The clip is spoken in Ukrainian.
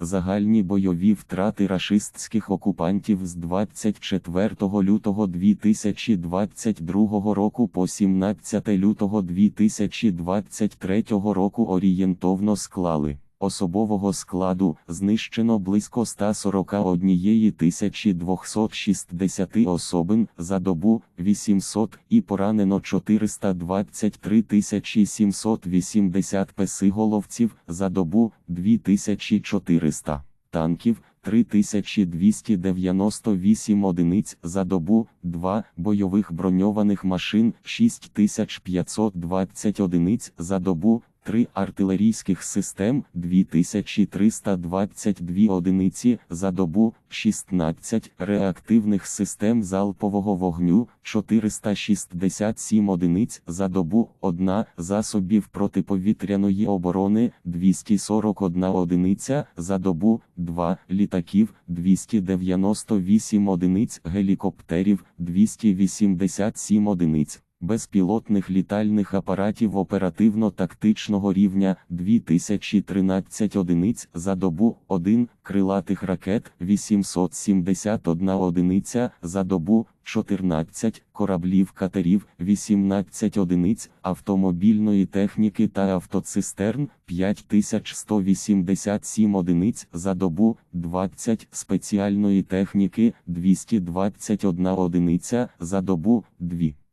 Загальні бойові втрати рашистських окупантів з 24 лютого 2022 року по 17 лютого 2023 року орієнтовно склали. Особового складу знищено близько 141 260 особин за добу 800 і поранено 423 780 песиголовців за добу 2400 танків. 3298 одиниць за добу, 2 бойових броньованих машин 6520 одиниць за добу, 3 артилерійських систем 2322 одиниці за добу, 16 реактивних систем залпового вогню 467 одиниць за добу, 1 засобів протиповітряної оборони 241 одиниця за добу, 2 літаків 298 одиниць гелікоптерів 287 одиниць безпілотних літальних апаратів оперативно-тактичного рівня 2013 одиниць за добу, 1 крилатих ракет 871 одиниця за добу, 14 кораблів катерів 18 одиниць автомобільної техніки та автоцистерн 5187 одиниць за добу, 20 спеціальної техніки 221 одиниця за добу, 2.